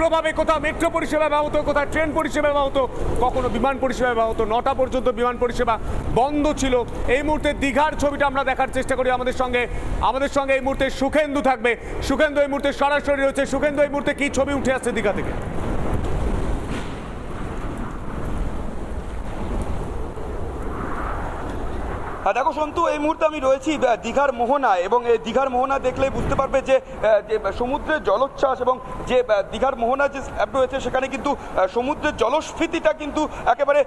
প্রভাবে কোথাও মেট্রো পরিষেবা ব্যাহত, কোথাও ট্রেন পরিষেবা ব্যাহত, কখনো বিমান পরিষেবা ব্যাহত, নটা পর্যন্ত বিমান পরিষেবা বন্ধ ছিল। এই মুহূর্তে দীঘার ছবিটা আমরা দেখার চেষ্টা করি আমাদের সঙ্গে। আমাদের সঙ্গে এই মুহূর্তে সুখেন্দু থাকবে। সুখেন্দু এই মুহূর্তে সরাসরি রয়েছে। সুখেন্দু, এই মুহূর্তে কি ছবি উঠে আসছে দীঘা থেকে? দেখো সন্তু, এই মুহূর্তে আমি রয়েছি দীঘার মোহনায় এবং এই দীঘার মোহনা দেখলেই বুঝতে পারবে যে সমুদ্রের জলোচ্ছ্বাস এবং যে দীঘার মোহনা যে অ্যাপ রয়েছে, সেখানে কিন্তু সমুদ্রের জলস্ফীতিটা কিন্তু একেবারে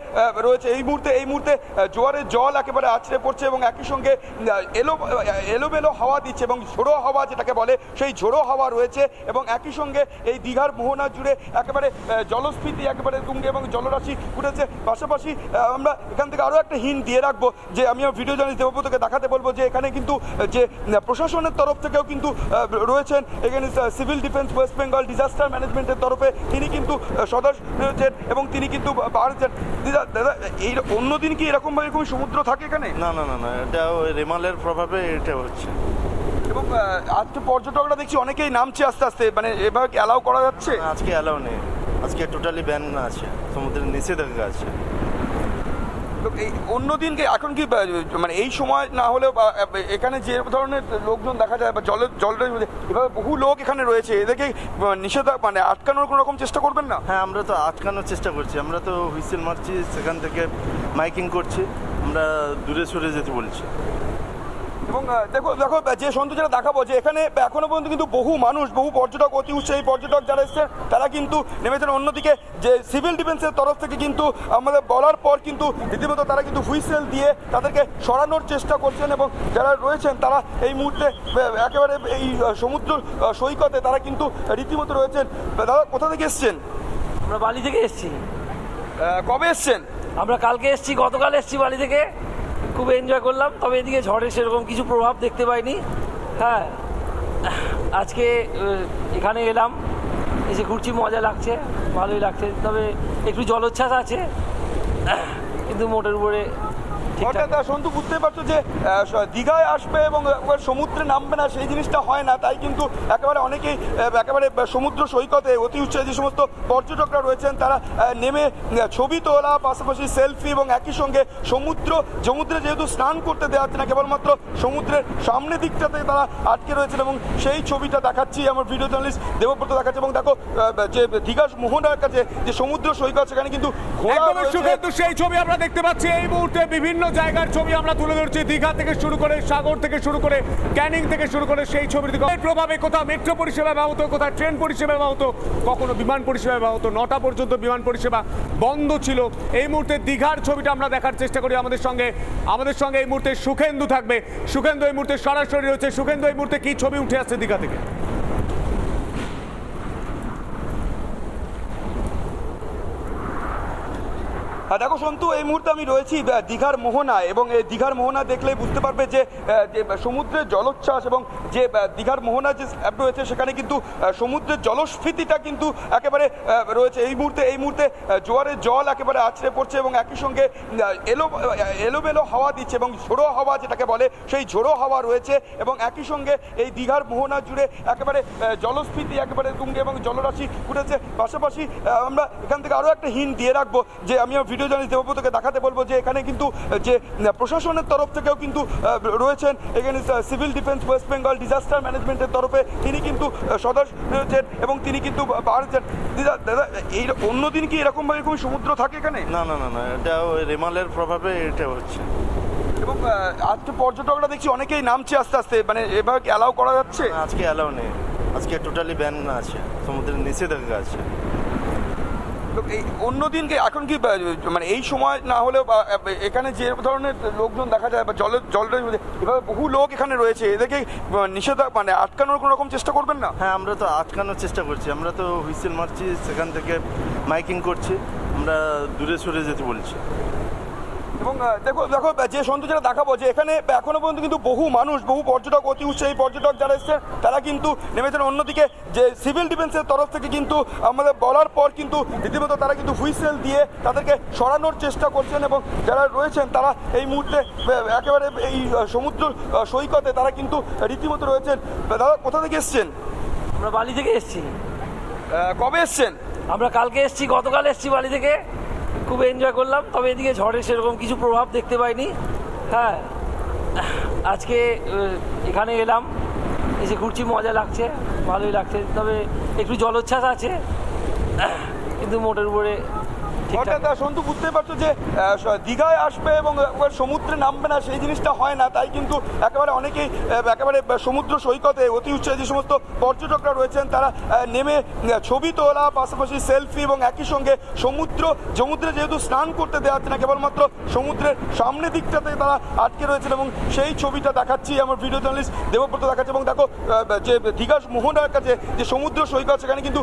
রয়েছে। এই মুহূর্তে এই মুহূর্তে জোয়ারের জল একেবারে আছড়ে পড়ছে এবং একই সঙ্গে এলো এলোমেলো হাওয়া দিচ্ছে এবং ঝোড়ো হাওয়া যেটাকে বলে, সেই ঝোড়ো হাওয়া রয়েছে এবং একই সঙ্গে এই দীঘার মোহনা জুড়ে একেবারে জলস্ফীতি একেবারে তুঙ্গে এবং জলরাশি উঠেছে। পাশাপাশি আমরা এখান থেকে আরও একটা হিন দিয়ে রাখব যে, আমি ভিডিও জানি দেবব্রতকে দেখাতে বলব যে এখানে কিন্তু যে প্রশাসনের তরফ থেকেও কিন্তু রয়েছেন এখানে civil defence West Bengal disaster ম্যানেজমেন্টের তরফে তিনি কিন্তু সদস্য রয়েছেন এবং তিনি কিন্তু বাড়ছেন দাদা এই অন্যদিন কি এরকম সমুদ্র থাকে এখানে? না না না না এটা রেমালের প্রভাবে এটা হচ্ছে। এবং আজকে পর্যটকরা দেখছি অনেকেই নামছে আস্তে আস্তে মানে এভাবে অ্যালাউ করা যাচ্ছে? আজকে অ্যালাউ নেই। আজকে টোটালি ব্যান আছে। সমুদ্রের নিষেধাজ্ঞা আছে। এই অন্য দিনকে এখন কি মানে এই সময় না হলেও এখানে যে ধরনের লোকজন দেখা যায়, বা জলের জলের মধ্যে এভাবে বহু লোক এখানে রয়েছে, এদেরকে নিষেধা মানে আটকানোর কোনো রকম চেষ্টা করবেন না? হ্যাঁ আমরা তো আটকানোর চেষ্টা করছি। আমরা তো হুইসেল মারছি, সেখান থেকে মাইকিং করছি, আমরা দূরে সরে যেতে বলছি। এবং দেখো দেখো যে সৌন্দর্যটা দেখাবো যে এখানে এখনও পর্যন্ত কিন্তু বহু মানুষ বহু পর্যটক অতি উৎসাহী পর্যটক যারা এসেছেন তারা কিন্তু নেমেছেন। অন্যদিকে যে সিভিল ডিফেন্সের তরফ থেকে কিন্তু আমাদের বলার পর কিন্তু রীতিমতো তারা কিন্তু হুইসেল দিয়ে তাদেরকে সরানোর চেষ্টা করছেন এবং যারা রয়েছেন তারা এই মুহূর্তে একেবারে এই সমুদ্র সৈকতে তারা কিন্তু রীতিমতো রয়েছেন। দাদা কোথা থেকে এসছেন? আমরা বালি থেকে এসেছি। কবে এসছেন? আমরা কালকে এসেছি গতকাল এসেছি বালি থেকে। খুব এনজয় করলাম, তবে এদিকে ঝড়ের সেরকম কিছু প্রভাব দেখতে পাইনি। হ্যাঁ আজকে এখানে এলাম, এসে ঘুরছি, মজা লাগছে, ভালোই লাগছে, তবে একটু জলোচ্ছ্বাস আছে। কিন্তু মোটের উপরে হঠাৎ সন্তু বুঝতে পারছ যে দীঘায় আসবে এবং একবার সমুদ্রে নামবে না সেই জিনিসটা হয় না। তাই কিন্তু একেবারে অনেকেই একেবারে সমুদ্র সৈকতে অতি উৎসাহী যে সমস্ত পর্যটকরা রয়েছেন তারা নেমে ছবি তোলা পাশাপাশি সেলফি এবং একই সঙ্গে সমুদ্র সমুদ্রে যেহেতু স্নান করতে দেওয়া হচ্ছে না কেবলমাত্র সমুদ্রের সামনের দিকটাতে তারা আটকে রয়েছেন এবং সেই ছবিটা দেখাচ্ছি আমার ভিডিও জার্নালিস্ট দেবব্রত দেখাচ্ছে। এবং দেখো যে দীঘা মোহনার কাছে যে সমুদ্র সৈকত সেখানে কিন্তু সেই ছবি আমরা দেখতে পাচ্ছি এই মুহূর্তে বিভিন্ন জায়গার ছবি আমরা তুলে ধরছি। দীঘা থেকে শুরু করে সাগর থেকে শুরু করে ক্যানিং থেকে শুরু করে সেই ছবির দিকে। প্রভাবে কোথাও মেট্রো পরিষেবা ব্যাহত, কোথাও ট্রেন পরিষেবা ব্যাহত, কখনো বিমান পরিষেবা ব্যাহত, নটা পর্যন্ত বিমান পরিষেবা বন্ধ ছিল। এই মুহূর্তে দীঘার ছবিটা আমরা দেখার চেষ্টা করি আমাদের সঙ্গে। আমাদের সঙ্গে এই মুহূর্তে সুখেন্দু থাকবে। সুখেন্দু এই মুহূর্তে সরাসরি রয়েছে। সুখেন্দু, এই মুহূর্তে কি ছবি উঠে আসছে দীঘা থেকে? দেখো সন্তু, এই মুহূর্তে আমি রয়েছি দীঘার মোহনায় এবং এই দীঘার মোহনা দেখলে বুঝতে পারবে যে সমুদ্রের জলোচ্ছ্বাস এবং যে দীঘার মোহনা যে রয়েছে, সেখানে কিন্তু সমুদ্রের জলস্ফীতিটা কিন্তু একেবারে রয়েছে। এই মুহূর্তে এই মুহূর্তে জোয়ারের জল একেবারে আছড়ে পড়ছে এবং একই সঙ্গে এলো এলোমেলো হাওয়া দিচ্ছে এবং ঝোড়ো হাওয়া যেটাকে বলে, সেই ঝোড়ো হাওয়া রয়েছে এবং একই সঙ্গে এই দীঘার মোহনা জুড়ে একেবারে জলস্ফীতি একেবারে তুঙ্গে এবং জলরাশি উঠেছে পাশাপাশি আমরা এখান থেকে আরও একটা হিন দিয়ে রাখব যে আমি ভিডিও জানি দেবব্রতকে দেখাতে বলব যে এখানে কিন্তু যে প্রশাসনের তরফ থেকেও কিন্তু রয়েছেন এখানে civil defence West Bengal disaster ম্যানেজমেন্টের তরফে তিনি কিন্তু সদস্য রয়েছেন এবং তিনি কিন্তু বাড়ছেন। দাদা এই অন্যদিন কি এরকমভাবে এরকম সমুদ্র থাকে এখানে? না না না না এটা রেমালের প্রভাবে এটা হচ্ছে। এবং আজকে পর্যটকরা দেখছি অনেকেই নামছে আস্তে আস্তে মানে এভাবে অ্যালাউ করা যাচ্ছে? আজকে অ্যালাউ নেই। আজকে টোটালি ব্যান আছে সমুদ্রের নিষেধাজ্ঞা আছে। অন্য দিনকে এখন কি মানে এই সময় না হলেও এখানে যে ধরনের লোকজন দেখা যায়, বা জলের জলের এভাবে বহু লোক এখানে রয়েছে, এদেরকে নিষেধ মানে আটকানোর কোনো রকম চেষ্টা করবেন না? হ্যাঁ আমরা তো আটকানোর চেষ্টা করছি। আমরা তো হুইসেল মারছি, সেখান থেকে মাইকিং করছি, আমরা দূরে সরে যেতে বলছি। এবং দেখো দেখো যে সৌন্দর্যটা দেখাবো যে এখানে এখনও পর্যন্ত কিন্তু বহু মানুষ বহু পর্যটক অতি উৎসাহী পর্যটক যারা এসেছেন তারা কিন্তু নেমেছেন। অন্যদিকে যে সিভিল ডিফেন্সের তরফ থেকে কিন্তু আমাদের বলার পর কিন্তু রীতিমতো তারা কিন্তু হুইসেল দিয়ে তাদেরকে সরানোর চেষ্টা করছেন এবং যারা রয়েছেন তারা এই মুহূর্তে একেবারে এই সমুদ্র সৈকতে তারা কিন্তু রীতিমতো রয়েছেন। দাদা কোথা থেকে এসছেন? আমরা বালি থেকে এসেছি। কবে এসছেন? আমরা কালকে এসেছি গতকাল এসেছি বালি থেকে। খুব এনজয় করলাম, তবে এদিকে ঝড়ের সেরকম কিছু প্রভাব দেখতে পাইনি। হ্যাঁ আজকে এখানে এলাম, এসে ঘুরছি, মজা লাগছে, ভালোই লাগছে, তবে একটু জলোচ্ছ্বাস আছে, কিন্তু মোটের উপরে অর্থাৎ সন্তু বুঝতেই পারছ যে দীঘায় আসবে এবং সমুদ্রে নামবে না সেই জিনিসটা হয় না। তাই কিন্তু একেবারে অনেকেই একেবারে সমুদ্র সৈকতে অতি উৎসাহী যে সমস্ত পর্যটকরা রয়েছেন তারা নেমে ছবি তোলা পাশাপাশি সেলফি এবং একই সঙ্গে সমুদ্র সমুদ্রে যেহেতু স্নান করতে দেওয়া হচ্ছে না কেবলমাত্র সমুদ্রের সামনে দিকটাতে তারা আটকে রয়েছেন এবং সেই ছবিটা দেখাচ্ছি আমার ভিডিও জার্নালিস্ট দেবব্রত দেখাচ্ছে। এবং দেখো যে দীঘা মোহনার কাছে যে সমুদ্র সৈকত সেখানে কিন্তু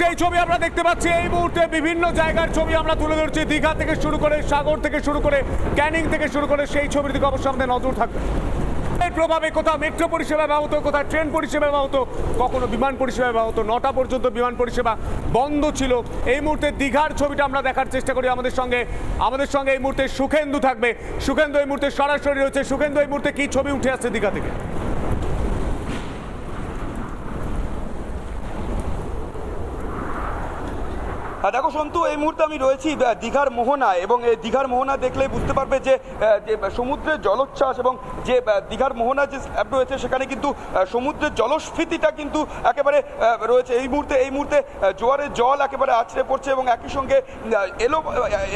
সেই ছবি আমরা দেখতে পাচ্ছি। এই মুহূর্তে বিভিন্ন জায়গার ছবি আমরা তুলে ধরছি। দীঘা থেকে শুরু করে, সাগর থেকে শুরু করে, ক্যানিং থেকে শুরু করে সেই ছবির দিকে অবশ্যই আমাদের নজর থাকবে। প্রভাবে কোথাও? মেট্রো পরিষেবা ব্যাহত কোথাও? ট্রেন পরিষেবা ব্যাহত কখনো? বিমান পরিষেবা ব্যাহত? নটা পর্যন্ত বিমান পরিষেবা বন্ধ ছিল। এই মুহূর্তে দীঘার ছবিটা আমরা দেখার চেষ্টা করি আমাদের সঙ্গে। আমাদের সঙ্গে এই মুহূর্তে সুখেন্দু থাকবে। সুখেন্দু এই মুহূর্তে সরাসরি রয়েছে। সুখেন্দু, এই মুহূর্তে কি ছবি উঠে আসছে দীঘা থেকে? দেখো সন্তু, এই মুহূর্তে আমি রয়েছি দীঘার মোহনায় এবং এই দীঘার মোহনা দেখলেই বুঝতে পারবে যে সমুদ্রের জলোচ্ছ্বাস এবং যে দীঘার মোহনা যে অ্যাপ রয়েছে, সেখানে কিন্তু সমুদ্রের জলস্ফীতিটা কিন্তু একেবারে রয়েছে। এই মুহূর্তে এই মুহূর্তে জোয়ারের জল একেবারে আছড়ে পড়ছে এবং একই সঙ্গে এলো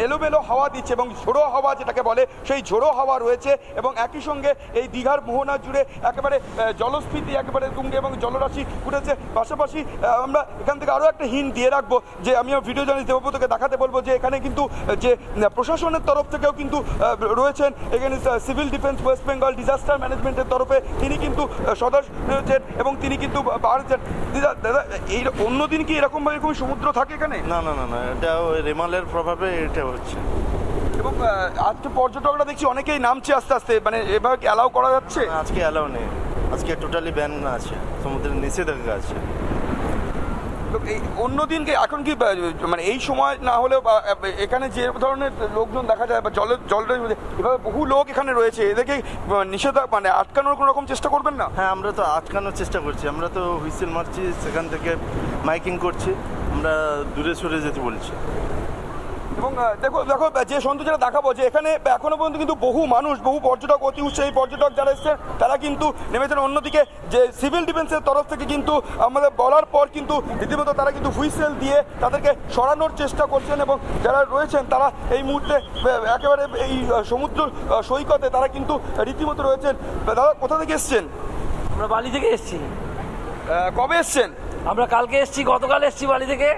এলোমেলো হাওয়া দিচ্ছে এবং ঝোড়ো হাওয়া যেটাকে বলে, সেই ঝোড়ো হাওয়া রয়েছে এবং একই সঙ্গে এই দীঘার মোহনা জুড়ে একেবারে জলস্ফীতি একেবারে তুঙ্গে এবং জলরাশি উঠেছে পাশাপাশি আমরা এখান থেকে আরও একটা হিন দিয়ে রাখব যে আমি আমার ভিডিও জানি দেবব্রতকে দেখাতে বলব যে এখানে কিন্তু যে প্রশাসনের তরফ থেকেও কিন্তু রয়েছেন এখানে civil defence West Bengal disaster ম্যানেজমেন্টের তরফে তিনি কিন্তু সদস্য রয়েছেন এবং তিনি কিন্তু বাড়ছেন। দিদা এই অন্যদিন কি এরকমভাবে এরকম সমুদ্র থাকে এখানে? না না না না এটা রেমালের প্রভাবে এটা হচ্ছে। এবং আজকে পর্যটকরা দেখছি অনেকেই নামছে আস্তে আস্তে মানে এভাবে অ্যালাউ করা যাচ্ছে? আজকে অ্যালাউ নেই। আজকে টোটালি ব্যান আছে। সমুদ্রের নিষেধাজ্ঞা আছে। তো এই অন্যদিন কি এখন কি মানে এই সময় না হলেও এখানে যে ধরনের লোকজন দেখা যায়, বা জলের জলের এভাবে বহু লোক এখানে রয়েছে, এদেরকে নিষেধা মানে আটকানোর কোনো রকম চেষ্টা করবেন না? হ্যাঁ আমরা তো আটকানোর চেষ্টা করছি। আমরা তো হুইসেল মারছি, সেখান থেকে মাইকিং করছি, আমরা দূরে সরে যেতে বলছি। এবং দেখো দেখো যে সন্তু যেটা দেখাবো যে এখানে এখনও পর্যন্ত কিন্তু বহু মানুষ বহু পর্যটক অতি উৎসাহী পর্যটক যারা এসেছেন তারা কিন্তু নেমেছেন। অন্যদিকে যে সিভিল ডিফেন্সের তরফ থেকে কিন্তু আমাদের বলার পর কিন্তু রীতিমতো তারা কিন্তু হুইসেল দিয়ে তাদেরকে সরানোর চেষ্টা করছেন এবং যারা রয়েছেন তারা এই মুহূর্তে একেবারে এই সমুদ্র সৈকতে তারা কিন্তু রীতিমতো রয়েছেন। দাদা কোথা থেকে এসছেন? আমরা বালি থেকে এসেছি। কবে এসছেন? আমরা কালকে এসেছি গতকাল এসেছি বালি থেকে।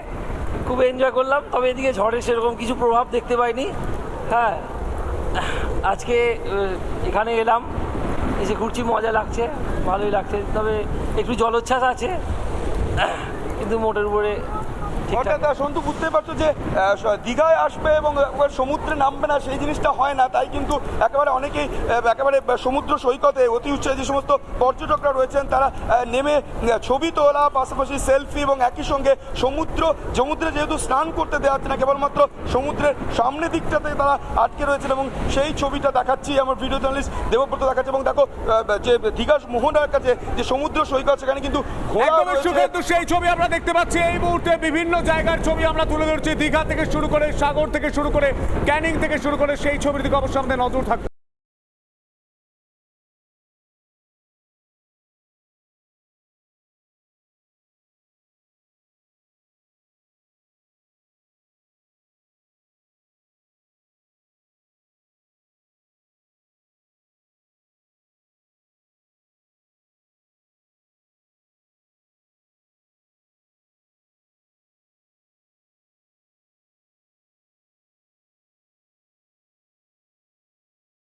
খুব এনজয় করলাম, তবে এদিকে ঝড়ে সেরকম কিছু প্রভাব দেখতে পাইনি। হ্যাঁ আজকে এখানে এলাম, এসে ঘুরছি, মজা লাগছে, ভালোই লাগছে, তবে একটু জলোচ্ছ্বাস আছে, কিন্তু মোটের উপরে অর্থাৎ সন্তু বুঝতেই পারছ যে দীঘায় আসবে এবং একবার সমুদ্রে নামবে না সেই জিনিসটা হয় না। তাই কিন্তু একেবারে অনেকেই একেবারে সমুদ্র সৈকতে অতি উৎসাহী যে সমস্ত পর্যটকরা রয়েছেন তারা নেমে ছবি তোলা পাশাপাশি সেলফি এবং একই সঙ্গে সমুদ্র সমুদ্রে যেহেতু স্নান করতে দেওয়া হচ্ছে না কেবলমাত্র সমুদ্রের সামনে দিকটাতে তারা আটকে রয়েছেন এবং সেই ছবিটা দেখাচ্ছি আমার ভিডিও জার্নালিস্ট দেবব্রত দেখাচ্ছে। এবং দেখো যে দীঘা মোহনার কাছে যে সমুদ্র সৈকত সেখানে কিন্তু। সেই ছবি আমরা দেখতে পাচ্ছি। এই মুহূর্তে বিভিন্ন জায়গার ছবি আমরা তুলে ধরছি। দীঘা থেকে শুরু করে সাগর থেকে শুরু করে ক্যানিং থেকে শুরু করে সেই ছবির দিকে অবশ্যই আমাদের নজর থাকবে।